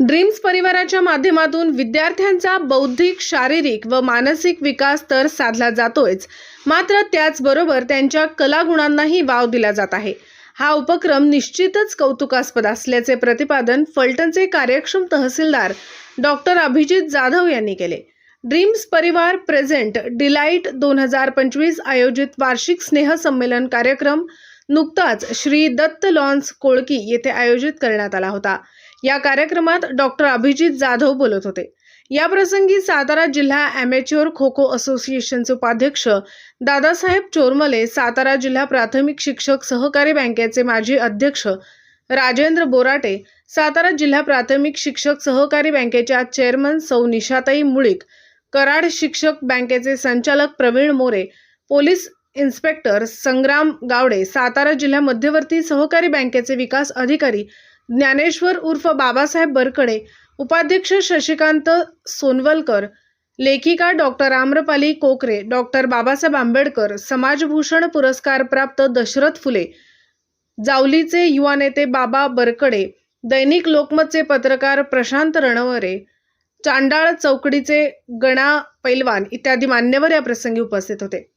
Dreams परिवाराच्या माध्यमातून विद्यार्थ्यांचा बौद्धिक शारीरिक व मानसिक विकास तर साधला जातोयच. मात्र त्याचबरोबर त्यांच्या कलागुणांनाही वाव दिला जात आहे. हा उपक्रम निश्चितच कौतुकास्पद असल्याचे प्रतिपादन फलटणचे कार्यक्षम तहसीलदार डॉक्टर अभिजित जाधव यांनी केले. ड्रीम्स परिवार प्रेझेंट डिलाईट दोन हजार पंचवीस आयोजित वार्षिक स्नेहसंमेलन कार्यक्रम नुकताच श्री दत्त लॉन्स कोळकी येथे आयोजित करण्यात आला होता. या कार्यक्रमात डॉक्टर अभिजित जाधव बोलत होते. या प्रसंगी सातारा जिल्हा ॲमेच्युअर खो खो असोसिएशनचे उपाध्यक्ष दादासाहेब चोरमले सातारा जिल्हा प्राथमिक शिक्षक सहकारी बँकेचे माजी अध्यक्ष राजेंद्र बोराटे सातारा जिल्हा प्राथमिक शिक्षक सहकारी बँकेच्या चेअरमन सौ निशाताई मुळीक कराड शिक्षक बँकेचे संचालक प्रवीण मोरे पोलीस इन्स्पेक्टर संग्राम गावडे सातारा जिल्हा मध्यवर्ती सहकारी बँकेचे विकास अधिकारी ज्ञानेश्वर उर्फ बाबासाहेब बरकडे उपाध्यक्ष शशिकांत सोनवलकर लेखिका डॉक्टर आम्रपाली कोकरे डॉक्टर बाबासाहेब आंबेडकर समाजभूषण पुरस्कार प्राप्त दशरथ फुले जावलीचे युवा नेते बाबा बरकडे दैनिक लोकमतचे पत्रकार प्रशांत रणवरे चांडाळ चौकडीचे गणा पैलवान इत्यादी मान्यवर या प्रसंगी उपस्थित होते.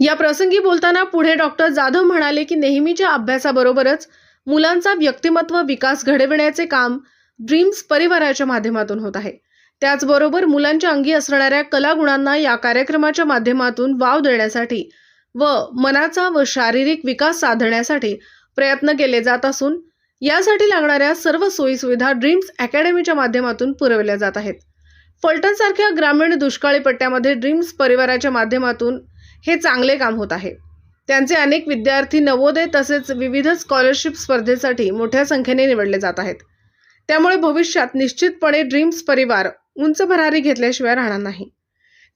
या प्रसंगी बोलताना पुढे डॉक्टर जाधव म्हणाले की नेहमीच्या अभ्यासाबरोबरच मुलांचा व्यक्तिमत्व विकास घडविण्याचे काम ड्रीम्स परिवाराच्या माध्यमातून होत आहे. त्याचबरोबर मुलांच्या अंगी असणाऱ्या कलागुणांना या कार्यक्रमाच्या माध्यमातून वाव देण्यासाठी व मनाचा व शारीरिक विकास साधण्यासाठी प्रयत्न केले जात असून यासाठी लागणाऱ्या सर्व सोयीसुविधा ड्रीम्स अकॅडमीच्या माध्यमातून पुरवल्या जात आहेत. फलटणसारख्या ग्रामीण दुष्काळी पट्ट्यामध्ये ड्रीम्स परिवाराच्या माध्यमातून हे चांगले काम होत आहे. त्यांचे अनेक विद्यार्थी नवोदय तसेच विविध स्कॉलरशिप स्पर्धेसाठी मोठ्या संख्येने निवडले जात आहेत. त्यामुळे भविष्यात निश्चितपणे ड्रीम्स परिवार उंच भरारी घेतल्याशिवाय राहणार नाही.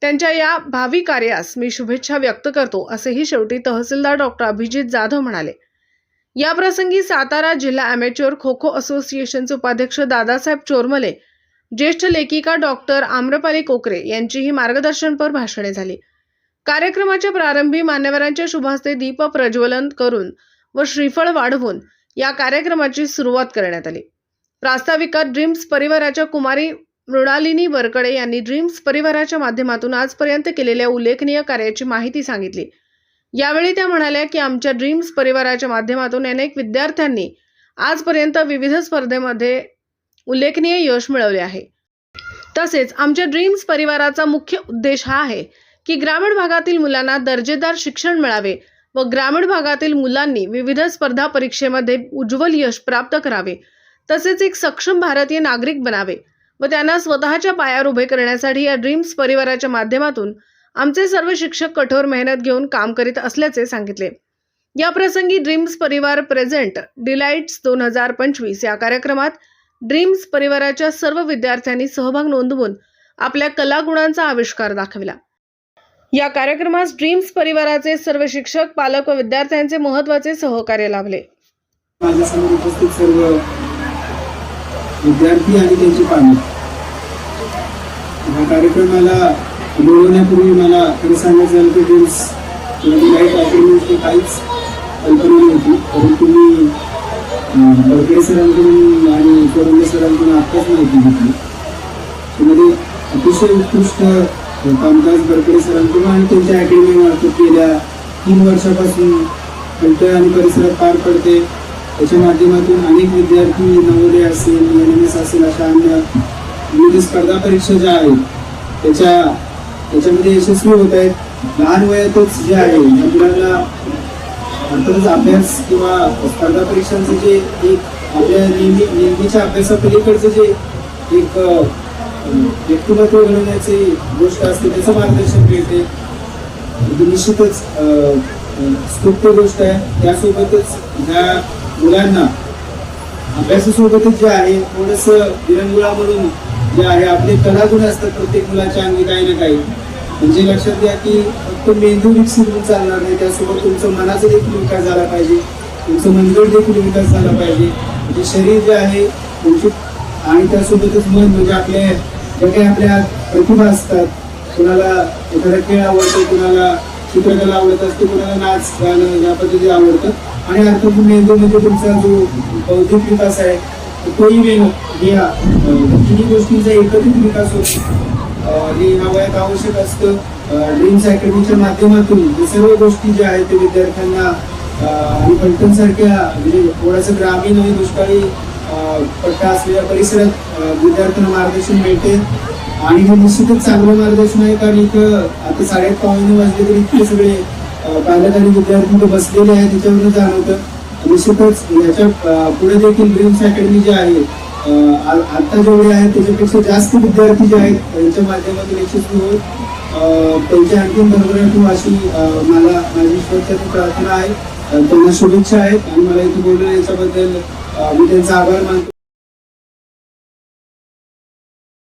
त्यांच्या या भावी कार्यास मी शुभेच्छा व्यक्त करतो असेही शेवटी तहसीलदार डॉक्टर अभिजित जाधव म्हणाले. या प्रसंगी सातारा जिल्हा अमेच्युअर खो खो असोसिएशनचे उपाध्यक्ष दादासाहेब चोरमले ज्येष्ठ लेखिका डॉक्टर आम्रपाली कोकरे यांचीही मार्गदर्शनपर भाषणे झाली. कार्यक्रमाच्या प्रारंभी मान्यवरांच्या शुभास्ते दीप प्रज्वलन करून व श्रीफळ वाढवून या कार्यक्रमाची सुरुवात करण्यात आली. प्रास्ताविकात ड्रीम्स परिवाराच्या कुमारी मृणालिनी वरकडे यांनी ड्रीम्स परिवाराच्या माध्यमातून आजपर्यंत केलेल्या उल्लेखनीय कार्याची माहिती सांगितली. यावेळी त्या म्हणाल्या की आमच्या ड्रीम्स परिवाराच्या माध्यमातून अनेक विद्यार्थ्यांनी आजपर्यंत विविध स्पर्धेमध्ये उल्लेखनीय यश मिळवले आहे. तसेच आमच्या ड्रीम्स परिवाराचा मुख्य उद्देश हा आहे की ग्रामीण भागातील मुलांना दर्जेदार शिक्षण मिळावे व ग्रामीण भागातील मुलांनी विविध स्पर्धा परीक्षेमध्ये उज्ज्वल यश प्राप्त करावे. तसेच एक सक्षम भारतीय नागरिक बनावे व त्यांना स्वतःच्या पायावर उभे करण्यासाठी या ड्रीम्स परिवाराच्या माध्यमातून आमचे सर्व शिक्षक कठोर मेहनत घेऊन काम करीत असल्याचे सांगितले. या प्रसंगी ड्रीम्स परिवार प्रेझेंट डिलाइट्स दोन हजार पंचवीस या कार्यक्रमात ड्रीम्स परिवाराच्या सर्व विद्यार्थ्यांनी सहभाग नोंदवून आपल्या कलागुणांचा आविष्कार दाखविला. या कार्यक्रमास ड्रीम्स परिवाराचे सर्व शिक्षक पालक व विद्यार्थ्यांचे महत्त्वाचे सहकार्य लाभले. माझ्यासमोर उपस्थित सर्व विद्यार्थी आणि त्यांची पालक. या कार्यक्रमाला बोलवण्यापूर्वी मला खरं सांगायचं झालं की ड्रीम्स काही अकॅडमीची काहीच कल्पना नव्हती. परंतु मी अं, बडके सरांकडून आणि कोरंगे सरांकडून आत्ताच माहिती घेतली. त्यामध्ये अतिशय उत्कृष्ट कामकाज गडकरी सरांकडून आणि त्यांच्या अकॅडमीमार्फत गेल्या तीन वर्षापासून फलटण आणि परिसरात पार पडते. त्याच्या माध्यमातून अनेक विद्यार्थी नवोदय असेल एन एम एस असेल अशा अन्य विविध स्पर्धा परीक्षा ज्या आहेत त्याच्या त्याच्यामध्ये यशस्वी होत आहेत. लहान वयातच जे आहे या मुलांना अर्थातच अभ्यास किंवा स्पर्धा परीक्षांचं जे एक आपल्या नेहमी नेहमीच्या अभ्यासापलीकडचं जे एक व्यक्तिमत्व घडवण्याची गोष्ट असते त्याचं मार्गदर्शन मिळते. म्हणजे निश्चितच स्तुत्य गोष्ट आहे. त्यासोबतच ह्या मुलांना अभ्यासासोबतच जे आहे थोडस विरंगुळा म्हणून जे आहे आपले कलागुण असतात प्रत्येक मुलाच्या अंगी काही ना काही. म्हणजे लक्षात घ्या की फक्त मेंदू विकसित होऊन चालणार नाही त्यासोबत तुमचं मनाचा देखील विकास झाला पाहिजे. तुमचं मनगट देखील विकास झाला पाहिजे. म्हणजे शरीर जे आहे तुमची आणि त्यासोबतच मन म्हणजे आपले जे काही आपल्या प्रतिभा असतात कुणाला एखादा खेळ आवडतो कुणाला चित्रकला आवडत असते कुणाला नाच गाणं या पद्धती आवडतं आणि अर्थात मेंदू म्हणजे तुमचा जो बौद्धिक विकास आहे तोही वेळ या तिन्ही गोष्टींचा एकत्रित विकास होतो. हे ह्या वयात आवश्यक असतं. ड्रीम्स अकॅडमीच्या माध्यमातून हे सर्व गोष्टी ज्या आहेत ते विद्यार्थ्यांना आणि पलटणसारख्या म्हणजे थोडासा ग्रामीण आणि दुष्काळी पट्टा असलेल्या परिसरात विद्यार्थ्यांना मार्गदर्शन मिळते. आणि हे निश्चितच चांगलं मार्गदर्शन आहे कारण इथं आता साडेआठ पावणे वाजले तरी इतके सगळे पालक आणि विद्यार्थी बसलेले आहेत त्याच्यावरून जाणवतं. निश्चितच याच्यापुढे देखील ड्रीम्स अकॅडमी जी आहे आता जेवढे आहेत त्याच्यापेक्षा जास्त विद्यार्थी जे आहेत त्यांच्या माध्यमातून यशस्वी होत त्यांच्या आणखीन भरभराटू अशी मला माझी श्रोत्याची प्रार्थना आहे. त्यांना शुभेच्छा आहेत. आणि मला इथे बोलणं याच्याबद्दल अं, मी त्यांचा आभार मानतो